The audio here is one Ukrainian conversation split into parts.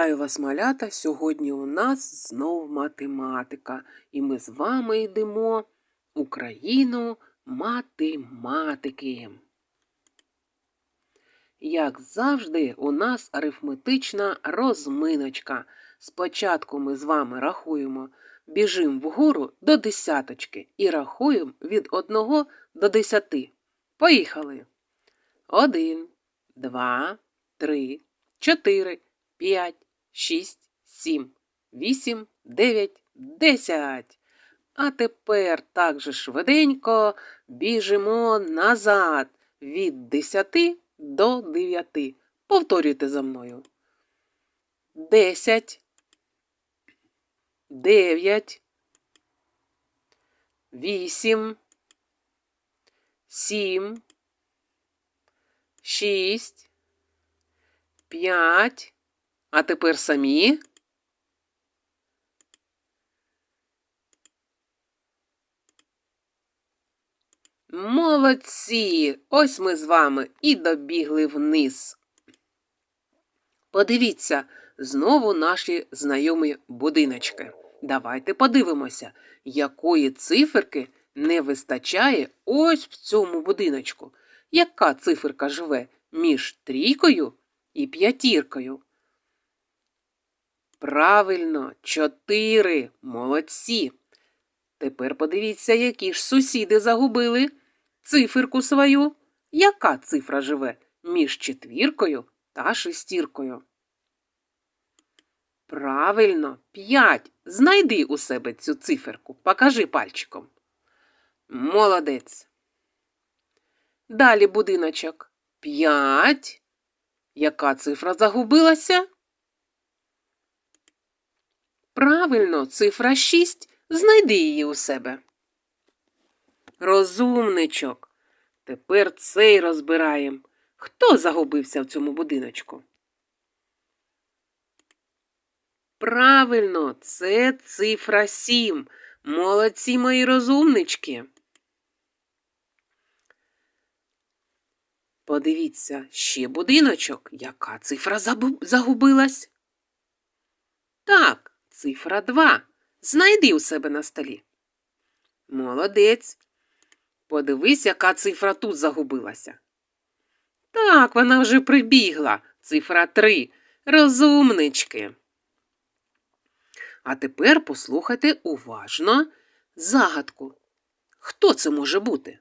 Вітаю вас, малята! Сьогодні у нас знов математика, і ми з вами йдемо у країну математики. Як завжди, у нас арифметична розминочка. Спочатку ми з вами рахуємо, біжимо вгору до десяточки і рахуємо від 1 до 10. Поїхали! 1, 2, 3, 4, 5, 6, 7, 8, 9, 10. А тепер так же швиденько біжимо назад від 10 до 9. Повторюйте за мною. 10, 9, 8, 7, 6, 5, а тепер самі. Молодці! Ось ми з вами і добігли вниз. Подивіться, знову наші знайомі будиночки. Давайте подивимося, якої циферки не вистачає ось в цьому будиночку. Яка циферка живе між трійкою і п'ятіркою? Правильно, чотири. Молодці. Тепер подивіться, які ж сусіди загубили циферку свою. Яка цифра живе між четвіркою та шестіркою? Правильно, п'ять. Знайди у себе цю циферку. Покажи пальчиком. Молодець. Далі будиночок. П'ять. Яка цифра загубилася? Правильно, цифра 6. Знайди її у себе. Розумничок. Тепер цей розбираємо. Хто загубився в цьому будиночку? Правильно, це цифра 7. Молодці мої розумнички. Подивіться, ще будиночок. Яка цифра загубилась? Так, цифра 2. Знайди у себе на столі. Молодець. Подивись, яка цифра тут загубилася. Так, вона вже прибігла. Цифра 3. Розумнички. А тепер послухайте уважно загадку. Хто це може бути?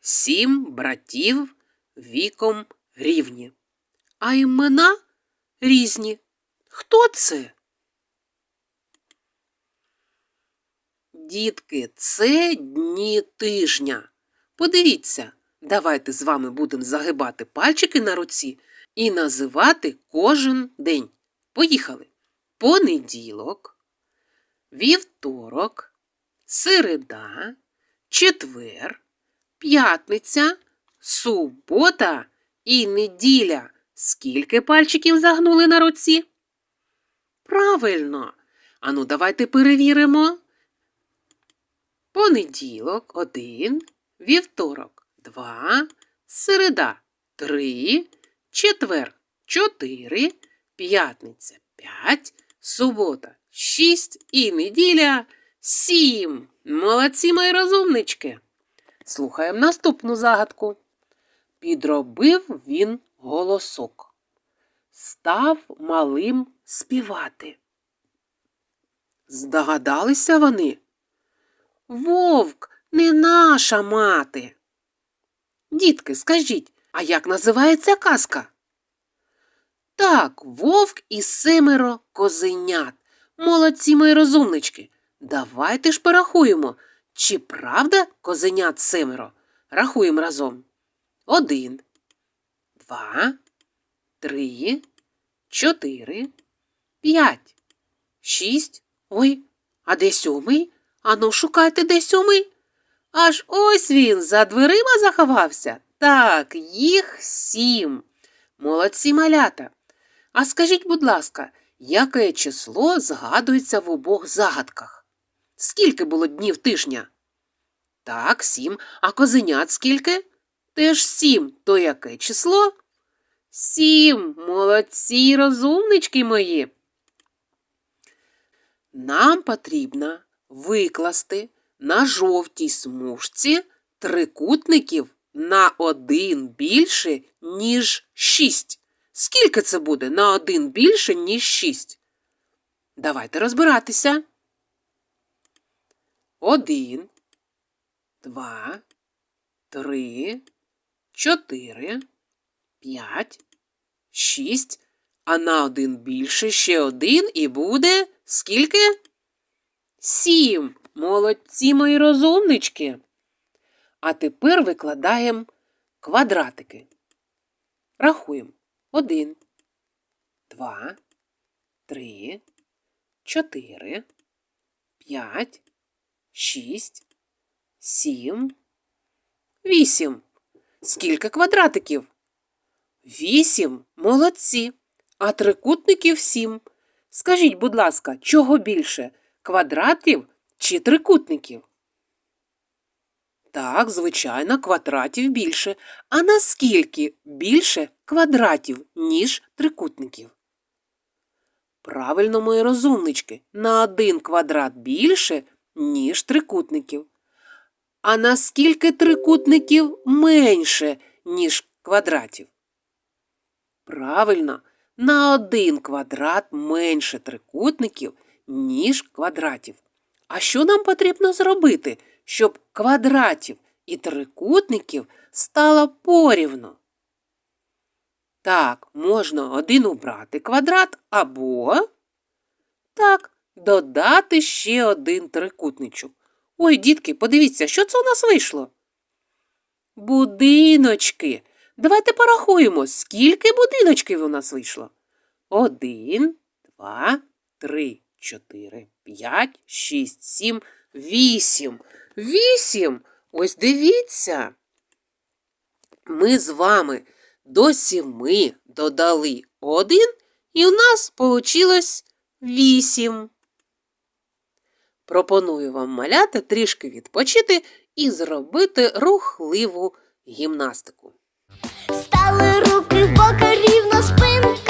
Сім братів віком рівні. А імена різні. Хто це? Дітки, це дні тижня. Подивіться, давайте з вами будемо загибати пальчики на руці і називати кожен день. Поїхали. Понеділок, вівторок, середа, четвер, п'ятниця, субота і неділя. Скільки пальчиків загнули на руці? Правильно. Ану, давайте перевіримо. Понеділок один, вівторок два, середа три, четвер чотири, п'ятниця п'ять, субота шість і неділя сім. Молодці мої розумнички. Слухаємо наступну загадку. Підробив він голосок. Став малим співати. Здогадалися вони? Вовк не наша мати. Дітки, скажіть, а як називається казка? Так, вовк і семеро козенят. Молодці мої розумнички. Давайте ж порахуємо, чи правда козенят семеро? Рахуємо разом. Один, два, три, чотири, п'ять, шість. Ой, а де сьомий? Ану, шукайте, де сьомий. Аж ось він за дверима заховався. Так, їх сім. Молодці малята. А скажіть, будь ласка, яке число згадується в обох загадках? Скільки було днів тижня? Так, сім. А козенят скільки? Теж сім. То яке число? Сім. Молодці, розумнички мої. Нам потрібно викласти на жовтій смужці трикутників на один більше, ніж 6. Скільки це буде на один більше, ніж 6? Давайте розбиратися. Один, два, три, чотири, п'ять, шість, а на один більше ще один і буде скільки? Сім. Молодці мої розумнички. А тепер викладаємо квадратики. Рахуємо. Один, два, три, чотири, п'ять, шість, сім, вісім. Скільки квадратиків? Вісім. Молодці. А трикутників сім. Скажіть, будь ласка, чого більше? Квадратів чи трикутників? Так, звичайно, квадратів більше. А наскільки більше квадратів, ніж трикутників? Правильно, мої розумнички, на один квадрат більше, ніж трикутників. А наскільки трикутників менше, ніж квадратів? Правильно, на один квадрат менше трикутників, ніж квадратів. А що нам потрібно зробити, щоб квадратів і трикутників стало порівну? Так, можна один убрати квадрат або так, додати ще один трикутничок. Ой, дітки, подивіться, що це у нас вийшло? Будиночки. Давайте порахуємо, скільки будиночків у нас вийшло. Один, два, три, чотири, п'ять, шість, сім, вісім. Вісім. Ось дивіться. Ми з вами до сіми додали один, і у нас получилось вісім. Пропоную вам маляти трішки відпочити і зробити рухливу гімнастику. Стали руки в боки рівно спинка.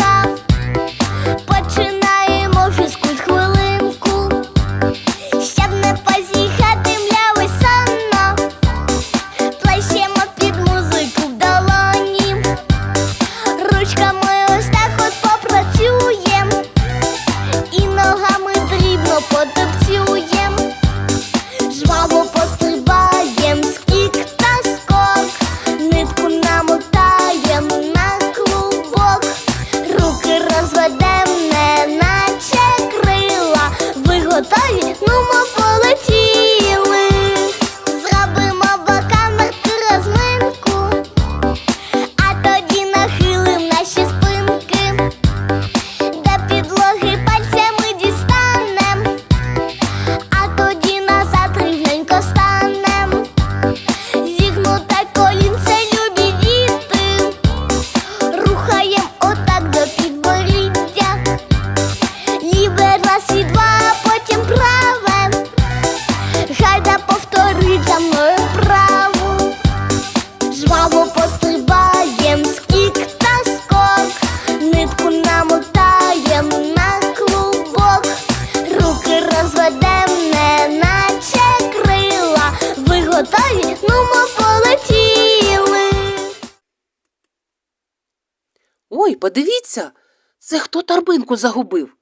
Ой, подивіться, це хто торбинку загубив?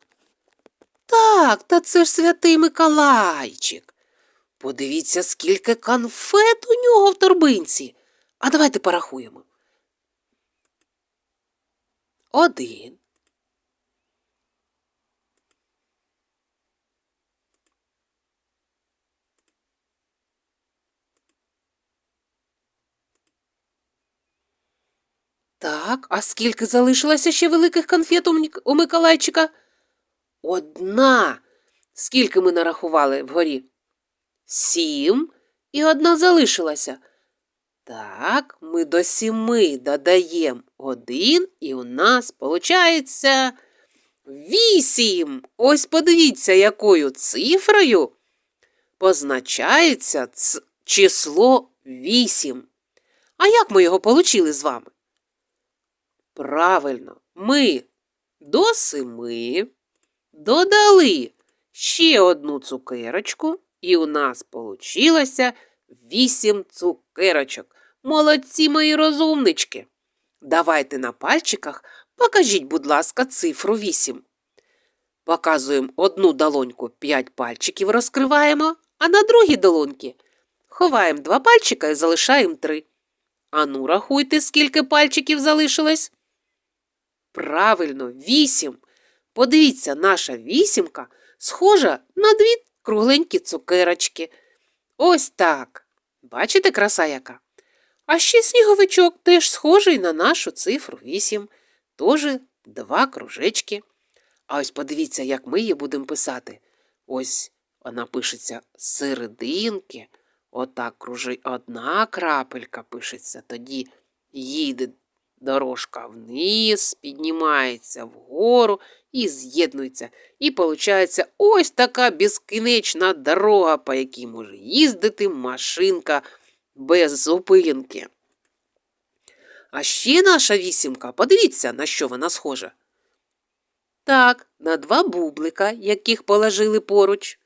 Так, та це ж святий Миколайчик. Подивіться, скільки конфет у нього в торбинці. А давайте порахуємо. Один. Так, а скільки залишилося ще великих конфет у Миколайчика? Одна. Скільки ми нарахували вгорі? Сім. І одна залишилася. Так, ми до сіми додаємо один, і у нас виходить вісім. Ось подивіться, якою цифрою позначається число вісім. А як ми його получили з вами? Правильно, ми до семи додали ще одну цукерочку, і у нас получилося вісім цукерочок. Молодці мої розумнички. Давайте на пальчиках покажіть, будь ласка, цифру 8. Показуємо одну долоньку 5 пальчиків розкриваємо, а на другій долоньки ховаємо два пальчика і залишаємо 3. Ану, рахуйте, скільки пальчиків залишилось. Правильно, 8. Подивіться, наша вісімка схожа на дві кругленькі цукерочки. Ось так. Бачите, краса яка? А ще сніговичок теж схожий на нашу цифру 8. Тоже два кружечки. А ось подивіться, як ми її будемо писати. Ось вона пишеться з серединки. Отак кружи одна крапелька пишеться, тоді їде дорожка вниз, піднімається вгору і з'єднується. І виходить ось така безкінечна дорога, по якій може їздити машинка без зупинки. А ще наша вісімка, подивіться, на що вона схожа. Так, на два бублика, яких положили поруч.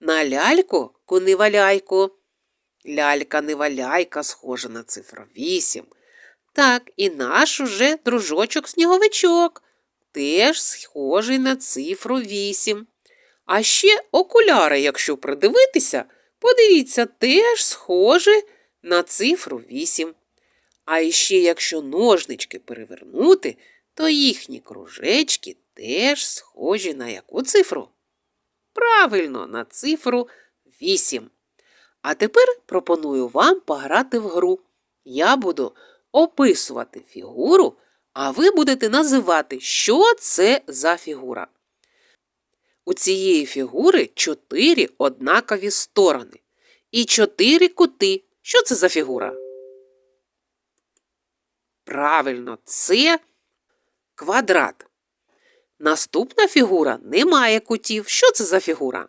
На ляльку куниваляйку. Лялька-неваляйка схожа на цифру 8. Так, і наш уже дружочок-сніговичок теж схожий на цифру 8. А ще окуляри, якщо придивитися, подивіться, теж схожі на цифру 8. А іще якщо ножнички перевернути, то їхні кружечки теж схожі на яку цифру? Правильно, на цифру 8. А тепер пропоную вам пограти в гру. Я буду описувати фігуру, а ви будете називати, що це за фігура. У цієї фігури чотири однакові сторони і чотири кути. Що це за фігура? Правильно, це квадрат. Наступна фігура не має кутів. Що це за фігура?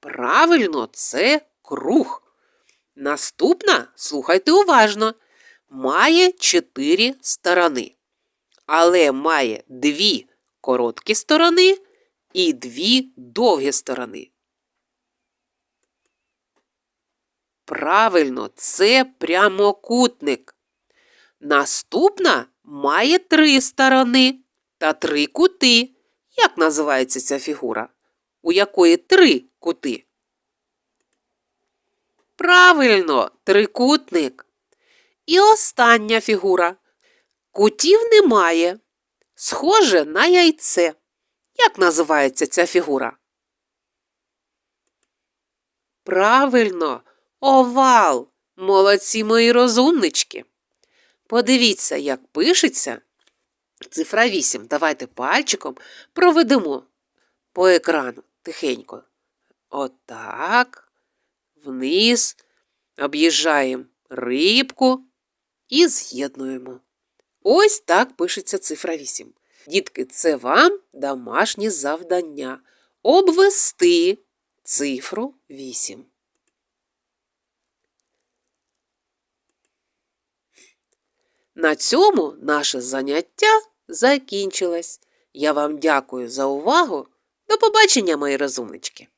Правильно, це круг. Наступна, слухайте уважно, має чотири сторони, але має дві короткі сторони і дві довгі сторони. Правильно, це прямокутник. Наступна має три сторони та три кути. Як називається ця фігура? У якої три кути? Правильно, трикутник. І остання фігура. Кутів немає. Схоже на яйце. Як називається ця фігура? Правильно, овал. Молодці мої розумнички. Подивіться, як пишеться цифра 8. Давайте пальчиком проведемо по екрану тихенько. Отак. Вниз. Об'їжджаємо рибку і з'єднуємо. Ось так пишеться цифра 8. Дітки, це вам домашнє завдання. Обвести цифру 8. На цьому наше заняття закінчилось. Я вам дякую за увагу. До побачення, мої розумнички!